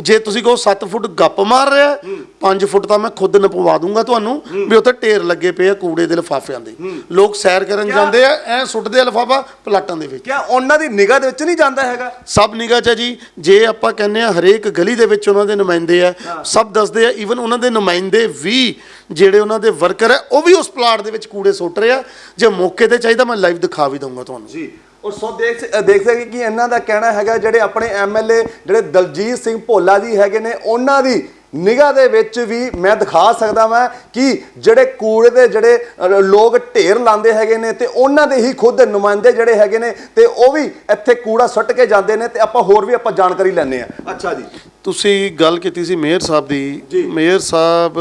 ਜੇ ਤੁਸੀਂ ਕਹੋ 7 ਫੁੱਟ ਗੱਪ ਮਾਰ ਰਿਹਾ 5 ਫੁੱਟ ਤਾਂ ਮੈਂ ਖੁਦ ਨਪਵਾ ਦੂੰਗਾ ਤੁਹਾਨੂੰ ਵੀ ਉੱਥੇ ਢੇਰ ਲੱਗੇ ਪਏ ਆ ਕੂੜੇ ਦੇ ਲਿਫਾਫਿਆਂ ਦੇ। ਲੋਕ ਸੈਰ ਕਰਨ ਜਾਂਦੇ ਆ ਐ ਸੁੱਟਦੇ ਆ ਲਿਫਾਫਾ ਪਲਾਟਾਂ ਦੇ ਵਿੱਚ। ਕਿਆ ਉਹਨਾਂ ਦੀ ਨਿਗਾਹ ਦੇ ਵਿੱਚ ਨਹੀਂ ਜਾਂਦਾ ਹੈਗਾ? ਸਭ ਨਿਗਾਹ 'ਚ ਹੈ ਜੀ। ਜੇ ਆਪਾਂ ਕਹਿੰਦੇ ਆ ਹਰੇਕ ਗਲੀ ਦੇ ਵਿੱਚ ਉਹਨਾਂ ਦੇ ਨੁਮਾਇੰਦੇ ਆ ਸਭ ਦੱਸਦੇ ਆ ਈਵਨ ਉਹਨਾਂ ਦੇ ਨੁਮਾਇੰਦੇ ਵੀ ਜਿਹੜੇ ਉਹਨਾਂ ਦੇ ਵਰਕਰ ਹੈ, ਉਹ ਵੀ ਉਸ ਪਲਾਟ ਦੇ ਵਿੱਚ ਕੂੜੇ ਸੁੱਟ ਰਹੇ ਆ। ਜੇ ਮੌਕੇ ਤੇ ਚਾਹੀਦਾ, ਮੈਂ ਲਾਈਵ ਦਿਖਾ ਵੀ ਦਊਂਗਾ ਤੁਹਾਨੂੰ। ਜੀ, ਔਰ ਸੋ ਦੇਖ ਦੇਖ ਸਕਦੇ ਕਿ ਇਹਨਾਂ ਦਾ ਕਹਿਣਾ ਹੈਗਾ, ਜਿਹੜੇ ਆਪਣੇ ਐਮਐਲਏ ਜਿਹੜੇ ਦਲਜੀਤ ਸਿੰਘ ਭੋਲਾ ਜੀ ਹੈਗੇ ਨੇ, ਉਹਨਾਂ ਦੀ ਨਿਗਾਹ ਦੇ ਵਿੱਚ ਵੀ ਮੈਂ ਦਿਖਾ ਸਕਦਾ ਵਾਂ ਕਿ ਜਿਹੜੇ ਕੂੜੇ ਦੇ ਜਿਹੜੇ ਲੋਕ ਢੇਰ ਲਾਉਂਦੇ ਹੈਗੇ ਨੇ ਤੇ ਉਹਨਾਂ ਦੇ ਹੀ ਖੁਦ ਨੁਮਾਇੰਦੇ ਜਿਹੜੇ ਹੈਗੇ ਨੇ ਤੇ ਉਹ ਵੀ ਇੱਥੇ ਕੂੜਾ ਸੁੱਟ ਕੇ ਜਾਂਦੇ ਨੇ ਤੇ ਆਪਾਂ ਹੋਰ ਵੀ ਆਪਾਂ ਜਾਣਕਾਰੀ ਲੈਣੇ ਆ ਅੱਛਾ ਜੀ। ਤੁਸੀਂ ਗੱਲ ਕੀਤੀ ਸੀ ਮੇਅਰ ਸਾਹਿਬ ਦੀ। ਮੇਅਰ ਸਾਹਿਬ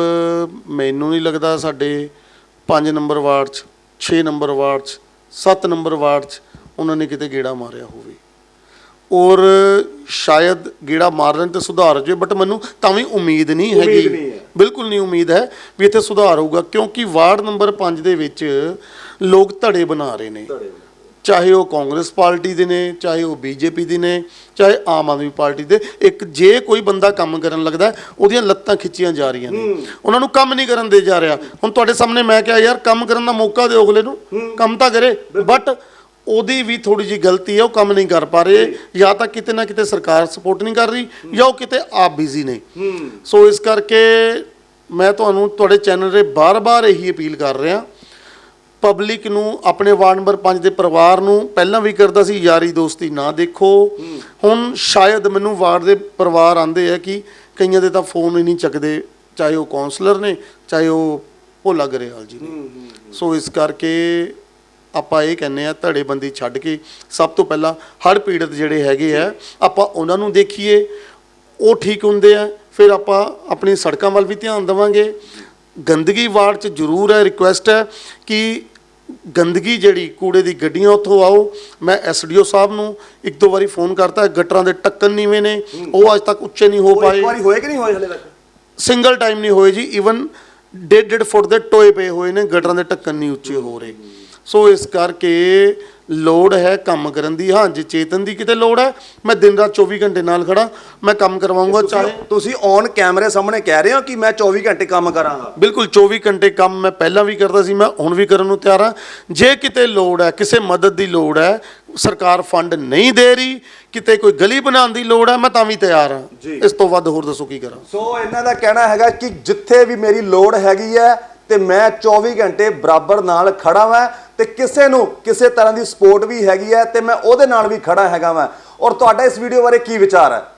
ਮੈਨੂੰ ਨਹੀਂ ਲੱਗਦਾ ਸਾਡੇ 5 ਨੰਬਰ ਵਾਰਡ 'ਚ 6 ਨੰਬਰ ਵਾਰਡ 'ਚ 7 ਨੰਬਰ ਵਾਰਡ 'ਚ ਉਹਨਾਂ ਨੇ ਕਿਤੇ ਗੇੜਾ ਮਾਰਿਆ ਹੋਵੇ। ਔਰ ਸ਼ਾਇਦ ਗੇੜਾ ਮਾਰਨ ਤੇ ਸੁਧਾਰ ਹੋ ਜਾਏ ਬਟ ਮੈਨੂੰ ਤਾਂ ਵੀ ਉਮੀਦ ਨਹੀਂ ਹੈਗੀ। ਬਿਲਕੁਲ ਨਹੀਂ ਉਮੀਦ ਹੈ ਵੀ ਇੱਥੇ ਸੁਧਾਰ ਹੋਊਗਾ ਕਿਉਂਕਿ ਵਾਰਡ ਨੰਬਰ 5 ਦੇ ਵਿੱਚ ਲੋਕ ਧੜੇ ਬਣਾ ਰਹੇ ਨੇ। ਚਾਹੇ ਉਹ ਕਾਂਗਰਸ ਪਾਰਟੀ ਦੇ ਨੇ ਚਾਹੇ ਉਹ ਬੀਜੇਪੀ ਦੇ ਨੇ ਚਾਹੇ ਆਮ ਆਦਮੀ ਪਾਰਟੀ ਦੇ ਇੱਕ ਜੇ ਕੋਈ ਬੰਦਾ ਕੰਮ ਕਰਨ ਲੱਗਦਾ ਉਹਦੀਆਂ ਲੱਤਾਂ ਖਿੱਚੀਆਂ ਜਾ ਰਹੀਆਂ ਨੇ। ਉਹਨਾਂ ਨੂੰ ਕੰਮ ਨਹੀਂ ਕਰਨ ਦੇ ਜਾ ਰਿਹਾ। ਹੁਣ ਤੁਹਾਡੇ ਸਾਹਮਣੇ ਮੈਂ ਕਿਹਾ ਯਾਰ ਕੰਮ ਕਰਨ ਦਾ ਮੌਕਾ ਦਿਓ ਅਗਲੇ ਨੂੰ। ਕੰਮ ਤਾਂ ਕਰੇ ਬਟ ਉਹਦੀ ਵੀ ਥੋੜੀ ਜੀ ਗਲਤੀ ਹੈ ਉਹ ਕੰਮ ਨਹੀਂ ਕਰ ਪਾ ਰਹੇ ਜਾਂ। ਤਾਂ ਕਿਤੇ ਨਾ ਕਿਤੇ ਸਰਕਾਰ ਸਪੋਰਟ ਨਹੀਂ ਕਰ ਰਹੀ ਜਾਂ ਉਹ ਕਿਤੇ ਆਪ ਬਿਜ਼ੀ ਨੇ। ਸੋ ਇਸ ਕਰਕੇ ਮੈਂ ਤੁਹਾਨੂੰ ਤੁਹਾਡੇ ਚੈਨਲ 'ਤੇ ਬਾਰ-ਬਾਰ ਇਹੀ ਅਪੀਲ ਕਰ ਰਿਹਾ ਪਬਲਿਕ ਨੂੰ ਆਪਣੇ ਵਾਰਡ ਨੰਬਰ 5 ਦੇ ਪਰਿਵਾਰ ਨੂੰ ਪਹਿਲਾਂ ਵੀ ਕਰਦਾ ਸੀ ਯਾਰੀ ਦੋਸਤੀ ਨਾ ਦੇਖੋ। ਹੁਣ ਸ਼ਾਇਦ ਮੈਨੂੰ ਵਾਰਡ ਦੇ ਪਰਿਵਾਰ ਆਂਦੇ ਆ ਕਿ ਕਈਆਂ ਦੇ ਤਾਂ ਫੋਨ ਹੀ ਨਹੀਂ ਚੱਕਦੇ ਚਾਹੇ ਉਹ ਕਾਉਂਸਲਰ ਨੇ ਚਾਹੇ ਉਹ ਭੋਲਾ ਗਰੇਵਾਲ ਜੀ ਨੇ। ਸੋ ਇਸ ਕਰਕੇ ਆਪਾਂ ਇਹ ਕਹਿੰਨੇ ਆ ਧੜੇਬੰਦੀ ਛੱਡ ਕੇ ਸਭ ਤੋਂ ਪਹਿਲਾਂ ਹੜ੍ਹ ਪੀੜਤ ਜਿਹੜੇ ਹੈਗੇ ਆ ਆਪਾਂ ਉਹਨਾਂ ਨੂੰ ਦੇਖੀਏ ਉਹ ਠੀਕ ਹੁੰਦੇ ਆ ਫਿਰ ਆਪਾਂ ਆਪਣੀ ਸੜਕਾਂ ਵੱਲ ਵੀ ਧਿਆਨ ਦੇਵਾਂਗੇ। ਗੰਦਗੀ ਵਾਰਡ 'ਚ ਜ਼ਰੂਰ ਹੈ ਰਿਕੁਐਸਟ ਹੈ ਕਿ ਗੰਦਗੀ ਜਿਹੜੀ ਕੂੜੇ ਦੀ ਗੱਡੀਆਂ ਉੱਥੋਂ ਆਓ। ਮੈਂ ਐਸਡੀਓ ਸਾਹਿਬ ਨੂੰ ਇੱਕ ਦੋ ਵਾਰੀ ਫੋਨ ਕਰਤਾ ਗਟਰਾਂ ਦੇ ਟੱਕਣ ਨੀਵੇਂ ਨੇ ਉਹ ਅੱਜ ਤੱਕ ਉੱਚੇ ਨਹੀਂ ਹੋ ਪਾਏ ਇੱਕ ਵਾਰੀ ਹੋਏ ਕਿ ਨਹੀਂ ਹੋਏ ਹਲੇ ਤੱਕ? ਸਿੰਗਲ ਟਾਈਮ ਨਹੀਂ ਹੋਏ ਜੀ ਇਵਨ ਡੇਢ ਡੇਢ ਫੁੱਟ ਦੇ ਟੋਏ ਪਏ ਹੋਏ ਨੇ ਗਟਰਾਂ ਦੇ ਢੱਕਣ ਨਹੀਂ ਉੱਚੇ ਹੋ ਰਹੇ। ਸੋ ਇਸ ਕਰਕੇ ਲੋੜ ਹੈ ਕੰਮ ਕਰਨ ਦੀ। ਹਾਂ ਜੇ ਚੇਤਨ ਦੀ ਕਿਤੇ ਲੋੜ ਹੈ ਮੈਂ ਦਿਨ ਰਾਤ 24 ਘੰਟੇ ਨਾਲ ਖੜਾ ਮੈਂ ਕੰਮ ਕਰਵਾਉਂਗਾ ਚਾਹੇ ਤੁਸੀਂ ਔਨ ਕੈਮਰੇ ਸਾਹਮਣੇ ਕਹਿ ਰਹੇ ਹੋ ਕਿ ਮੈਂ 24 ਘੰਟੇ ਕੰਮ ਕਰਾਂਗਾ? ਬਿਲਕੁਲ 24 ਘੰਟੇ ਕੰਮ ਮੈਂ ਪਹਿਲਾਂ ਵੀ ਕਰਦਾ ਸੀ ਮੈਂ ਹੁਣ ਵੀ ਕਰਨ ਨੂੰ ਤਿਆਰ ਹਾਂ। ਜੇ ਕਿਤੇ ਲੋੜ ਹੈ ਕਿਸੇ ਮਦਦ ਦੀ ਲੋੜ ਹੈ ਸਰਕਾਰ ਫੰਡ ਨਹੀਂ ਦੇ ਰਹੀ ਕਿਤੇ ਕੋਈ ਗਲੀ ਬਣਾਉਣ ਦੀ ਲੋੜ ਹੈ ਮੈਂ ਤਾਂ ਵੀ ਤਿਆਰ ਹਾਂ। ਇਸ ਤੋਂ ਵੱਧ ਹੋਰ ਦੱਸੋ ਕੀ ਕਰਾਂ। ਸੋ ਇਹਨਾਂ ਦਾ ਕਹਿਣਾ ਹੈਗਾ ਕਿ ਜਿੱਥੇ ਵੀ ਮੇਰੀ ਲੋੜ ਹੈਗੀ ਹੈ ਤੇ ਮੈਂ 24 ਘੰਟੇ ਬਰਾਬਰ ਨਾਲ ਖੜਾ ਵਾਂ ਤੇ ਕਿਸੇ ਨੂੰ ਕਿਸੇ ਤਰ੍ਹਾਂ ਦੀ ਸਪੋਰਟ ਵੀ ਹੈਗੀ ਹੈ ਤੇ ਮੈਂ ਉਹਦੇ ਨਾਲ ਵੀ ਖੜਾ ਹੈਗਾ ਵਾਂ। ਔਰ ਤੁਹਾਡਾ ਇਸ ਵੀਡੀਓ ਬਾਰੇ ਕੀ ਵਿਚਾਰ ਹੈ?